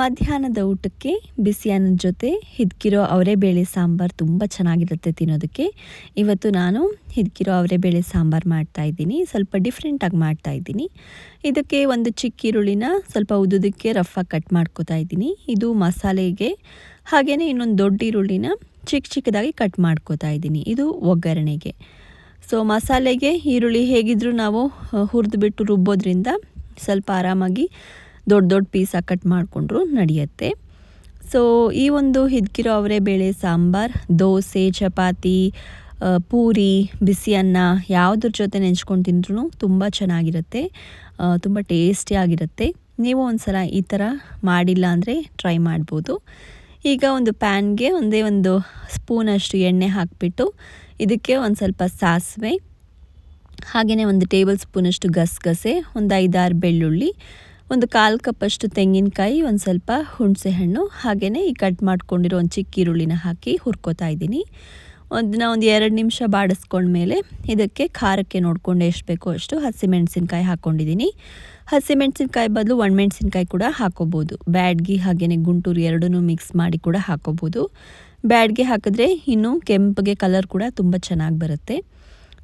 ಮಧ್ಯಾಹ್ನದ ಊಟಕ್ಕೆ ಬಿಸಿ ಅನ್ನದ ಜೊತೆ ಹಿದ್ಕಿರೋ ಅವರೆಬೇಳೆ ಸಾಂಬಾರು ತುಂಬ ಚೆನ್ನಾಗಿರುತ್ತೆ ತಿನ್ನೋದಕ್ಕೆ. ಇವತ್ತು ನಾನು ಹಿದ್ಕಿರೋ ಅವರೆಬೇಳೆ ಸಾಂಬಾರು ಮಾಡ್ತಾಯಿದ್ದೀನಿ ಸ್ವಲ್ಪ ಡಿಫ್ರೆಂಟಾಗಿ ಮಾಡ್ತಾಯಿದ್ದೀನಿ ಇದಕ್ಕೆ ಒಂದು ಚಿಕ್ಕ ಈರುಳ್ಳಿನ ಸ್ವಲ್ಪ ಉದುದಕ್ಕೆ ರಫಾಗಿ ಕಟ್ ಮಾಡ್ಕೋತಾ ಇದ್ದೀನಿ. ಇದು ಮಸಾಲೆಗೆ ಹಾಗೆಯೇ ಇನ್ನೊಂದು ದೊಡ್ಡ ಈರುಳ್ಳಿನ ಚಿಕ್ಕ ಚಿಕ್ಕದಾಗಿ ಕಟ್ ಮಾಡ್ಕೋತಾ ಇದ್ದೀನಿ. ಇದು ಒಗ್ಗರಣೆಗೆ. ಸೊ ಮಸಾಲೆಗೆ ಈರುಳ್ಳಿ ಹೇಗಿದ್ದರೂ ನಾವು ಹುರಿದು ರುಬ್ಬೋದ್ರಿಂದ ಸ್ವಲ್ಪ ಆರಾಮಾಗಿ ದೊಡ್ಡ ದೊಡ್ಡ ಪೀಸಾಗಿ ಕಟ್ ಮಾಡಿಕೊಂಡ್ರು ನಡೆಯುತ್ತೆ. ಸೊ ಈ ಒಂದು ಹಿದ್ಕಿರೋ ಅವರೇ ಬೇಳೆ ಸಾಂಬಾರು, ದೋಸೆ, ಚಪಾತಿ ಪೂರಿ ಬಿಸಿ ಅನ್ನ ಯಾವುದ್ರ ಜೊತೆ ನೆಂಚ್ಕೊಂಡು ತಿಂದ್ರೂ ತುಂಬ ಚೆನ್ನಾಗಿರುತ್ತೆ. ತುಂಬ ಟೇಸ್ಟಿಯಾಗಿರುತ್ತೆ ನೀವು ಒಂದು ಸಲ ಈ ಥರ ಮಾಡಿಲ್ಲ ಅಂದರೆ ಟ್ರೈ ಮಾಡ್ಬೋದು. ಈಗ ಒಂದು ಪ್ಯಾನ್ಗೆ ಒಂದೇ ಒಂದು ಸ್ಪೂನಷ್ಟು ಎಣ್ಣೆ ಹಾಕಿಬಿಟ್ಟು ಇದಕ್ಕೆ ಒಂದು ಸ್ವಲ್ಪ ಸಾಸಿವೆ ಹಾಗೆಯೇ ಒಂದು ಟೇಬಲ್ ಸ್ಪೂನಷ್ಟು ಗಸಗಸೆ, ಒಂದು ಐದಾರು ಬೆಳ್ಳುಳ್ಳಿ ಒಂದು ಕಾಲು ಕಪ್ಪಷ್ಟು ತೆಂಗಿನಕಾಯಿ, ಒಂದು ಸ್ವಲ್ಪ ಹುಣಸೆ ಹಣ್ಣು ಹಾಗೆಯೇ ಈ ಕಟ್ ಮಾಡ್ಕೊಂಡಿರೋ ಒಂದು ಚಿಕ್ಕ ಈರುಳ್ಳಿನ ಹಾಕಿ ಹುರ್ಕೋತಾ ಇದ್ದೀನಿ. ಅದನ್ನ ಒಂದು ಎರಡು ನಿಮಿಷ ಬಾಡಿಸ್ಕೊಂಡ್ಮೇಲೆ ಇದಕ್ಕೆ ಖಾರಕ್ಕೆ ನೋಡಿಕೊಂಡು ಎಷ್ಟು ಬೇಕೋ ಅಷ್ಟು ಹಸಿಮೆಣಸಿನ್ಕಾಯಿ ಹಾಕ್ಕೊಂಡಿದ್ದೀನಿ ಹಸಿಮೆಣಸಿನ್ಕಾಯಿ ಬದಲು ಒಣಮೆಣ್ಸಿನ್ಕಾಯಿ ಕೂಡ ಹಾಕೋಬೋದು. ಬ್ಯಾಡ್ಗಿ ಹಾಗೆಯೇ ಗುಂಟೂರು ಎರಡೂ ಮಿಕ್ಸ್ ಮಾಡಿ ಕೂಡ ಹಾಕೋಬೋದು. ಬ್ಯಾಡ್ಗೆ ಹಾಕಿದ್ರೆ ಇನ್ನೂ ಕೆಂಪಗೆ ಕಲರ್ ಕೂಡ ತುಂಬ ಚೆನ್ನಾಗಿ ಬರುತ್ತೆ.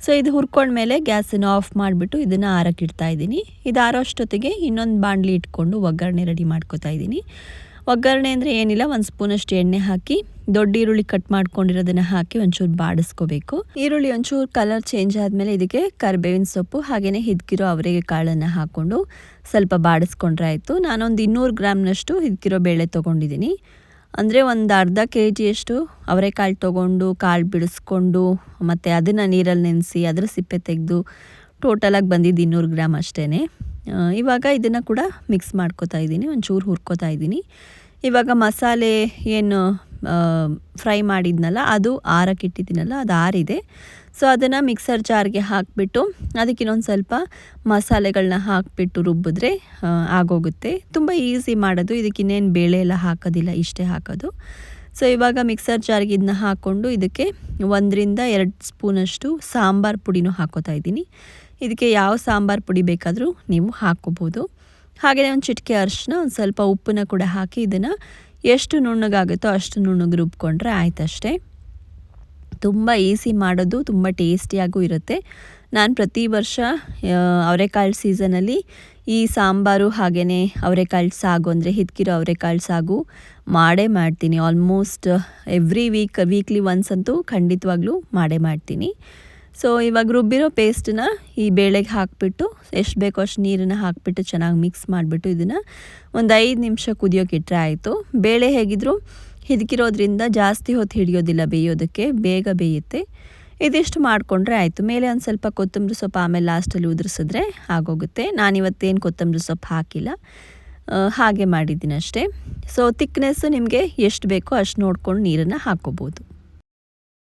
ಸೊ ಇದು ಹುರ್ಕೊಂಡ್ಮೇಲೆ ಗ್ಯಾಸನ್ನು ಆಫ್ ಮಾಡಿಬಿಟ್ಟು ಇದನ್ನು ಆರಕ್ಕೆ ಇಡ್ತಾ ಇದ್ದೀನಿ. ಇದು ಆರೋ ಅಷ್ಟೊತ್ತಿಗೆ ಇನ್ನೊಂದು ಬಾಣಲಿ ಇಟ್ಕೊಂಡು ಒಗ್ಗರಣೆ ರೆಡಿ ಮಾಡ್ಕೋತಾ ಇದ್ದೀನಿ. ಒಗ್ಗರಣೆ ಅಂದರೆ ಏನಿಲ್ಲ, ಒಂದು ಸ್ಪೂನಷ್ಟು ಎಣ್ಣೆ ಹಾಕಿ, ದೊಡ್ಡ ಈರುಳ್ಳಿ ಕಟ್ ಮಾಡ್ಕೊಂಡಿರೋದನ್ನು ಹಾಕಿ ಒಂಚೂರು ಬಾಡಿಸ್ಕೋಬೇಕು. ಈರುಳ್ಳಿ ಒಂಚೂರು ಕಲರ್ ಚೇಂಜ್ ಆದಮೇಲೆ ಇದಕ್ಕೆ ಕರಿಬೇವಿನ ಸೊಪ್ಪು ಹಾಗೆಯೇ ಹಿದ್ಕಿರೋ ಅವರಿಗೆ ಕಾಳನ್ನು ಹಾಕ್ಕೊಂಡು ಸ್ವಲ್ಪ ಬಾಡಿಸ್ಕೊಂಡ್ರೆ ಆಯಿತು. ನಾನೊಂದು ಇನ್ನೂರು ಗ್ರಾಮ್ನಷ್ಟು ಹಿದ್ಕಿರೋ ಬೇಳೆ ತೊಗೊಂಡಿದ್ದೀನಿ. ಅಂದರೆ ಒಂದು ಅರ್ಧ ಕೆ ಜಿಯಷ್ಟು ಅವರೆಕಾಳು ತೊಗೊಂಡು, ಕಾಳು ಬಿಡಿಸ್ಕೊಂಡು, ಮತ್ತು ಅದನ್ನು ನೀರಲ್ಲಿ ನೆನೆಸಿ, ಅದರ ಸಿಪ್ಪೆ ತೆಗೆದು ಟೋಟಲಾಗಿ ಬಂದಿದ್ದು ಇನ್ನೂರು ಗ್ರಾಮ್ ಅಷ್ಟೇ ಇವಾಗ ಇದನ್ನು ಕೂಡ ಮಿಕ್ಸ್ ಮಾಡ್ಕೋತಾ ಇದ್ದೀನಿ, ಒಂಚೂರು ಹುರ್ಕೋತಾ ಇದ್ದೀನಿ. ಇವಾಗ ಮಸಾಲೆ ಏನು ಫ್ರೈ ಮಾಡಿದ್ನಲ್ಲ, ಅದು ಆರಕ್ಕೆ ಇಟ್ಟಿದ್ದೀನಲ್ಲ ಅದು ಆರಿದೆ. ಸೊ ಅದನ್ನು ಮಿಕ್ಸರ್ ಜಾರ್ಗೆ ಹಾಕಿಬಿಟ್ಟು, ಅದಕ್ಕೆ ಇನ್ನೊಂದು ಸ್ವಲ್ಪ ಮಸಾಲೆಗಳನ್ನ ಹಾಕಿಬಿಟ್ಟು ರುಬ್ಬಿದ್ರೆ ಆಗೋಗುತ್ತೆ. ತುಂಬ ಈಸಿ ಮಾಡೋದು. ಇದಕ್ಕೆ ಇನ್ನೇನು ಬೇಳೆ ಎಲ್ಲ ಹಾಕೋದಿಲ್ಲ, ಇಷ್ಟೇ ಹಾಕೋದು. ಸೊ ಇವಾಗ ಮಿಕ್ಸರ್ ಜಾರ್ಗೆ ಇದನ್ನ ಹಾಕ್ಕೊಂಡು ಇದಕ್ಕೆ ಒಂದರಿಂದ ಎರಡು ಸ್ಪೂನಷ್ಟು ಸಾಂಬಾರು ಪುಡಿನೂ ಹಾಕೋತಾ ಇದ್ದೀನಿ. ಇದಕ್ಕೆ ಯಾವ ಸಾಂಬಾರು ಪುಡಿ ಬೇಕಾದರೂ ನೀವು ಹಾಕ್ಕೋಬೋದು. ಹಾಗೆಯೇ ಒಂದು ಚಿಟಿಕೆ ಅರಿಶಿನ ಒಂದು ಸ್ವಲ್ಪ ಉಪ್ಪನ್ನ ಕೂಡ ಹಾಕಿ ಇದನ್ನು ಎಷ್ಟು ನುಣ್ಣಗಾಗುತ್ತೋ ಅಷ್ಟು ನುಣ್ಣಗೆ ರುಬ್ಕೊಂಡ್ರೆ ಆಯ್ತಷ್ಟೇ. ತುಂಬ ಈಸಿ ಮಾಡೋದು, ತುಂಬ ಟೇಸ್ಟಿಯಾಗೂ ಇರುತ್ತೆ. ನಾನು ಪ್ರತಿ ವರ್ಷ ಅವರೆಕಾಳು ಸೀಸನಲ್ಲಿ ಈ ಸಾಂಬಾರು ಹಾಗೆಯೇ ಅವರೆಕಾಳು ಸಾಗು ಅಂದರೆ ಹಿತ್ಕಿರೋ ಅವರೆಕಾಳು ಸಾಗು ಮಾಡೇ ಮಾಡ್ತೀನಿ. Almost every week weekly once ಅಂತೂ ಖಂಡಿತವಾಗ್ಲೂ ಮಾಡೇ ಮಾಡ್ತೀನಿ. ಸೊ ಇವಾಗ ರುಬ್ಬಿರೋ ಪೇಸ್ಟನ್ನ ಈ ಬೇಳೆಗೆ ಹಾಕಿಬಿಟ್ಟು, ಎಷ್ಟು ಬೇಕೋ ಅಷ್ಟು ನೀರನ್ನು ಹಾಕಿಬಿಟ್ಟು ಚೆನ್ನಾಗಿ ಮಿಕ್ಸ್ ಮಾಡಿಬಿಟ್ಟು ಇದನ್ನು ಒಂದು ಐದು ನಿಮಿಷ ಕುದಿಯೋಕೆ ಇಟ್ಟರೆ ಆಯಿತು. ಬೇಳೆ ಹೇಗಿದ್ರು ಹಿದಕಿರೋದ್ರಿಂದ ಜಾಸ್ತಿ ಹೊತ್ತು ಹಿಡಿಯೋದಿಲ್ಲ ಬೇಯೋದಕ್ಕೆ, ಬೇಗ ಬೇಯುತ್ತೆ. ಇದಿಷ್ಟು ಮಾಡಿಕೊಂಡ್ರೆ ಆಯಿತು. ಮೇಲೆ ಒಂದು ಸ್ವಲ್ಪ ಕೊತ್ತಂಬರಿ ಸೊಪ್ಪು, ಆಮೇಲೆ ಲಾಸ್ಟಲ್ಲಿ ಉದುರಿಸಿದ್ರೆ ಆಗೋಗುತ್ತೆ. ನಾನಿವತ್ತೇನು ಕೊತ್ತಂಬರಿ ಸೊಪ್ಪು ಹಾಕಿಲ್ಲ. ಹಾಗೆ ಮಾಡಿದ್ದೀನಿ ಅಷ್ಟೇ ಸೊ ತಿಕ್ನೆಸ್ಸು ನಿಮಗೆ ಎಷ್ಟು ಬೇಕೋ ಅಷ್ಟು ನೋಡ್ಕೊಂಡು ನೀರನ್ನು ಹಾಕ್ಕೋಬೋದು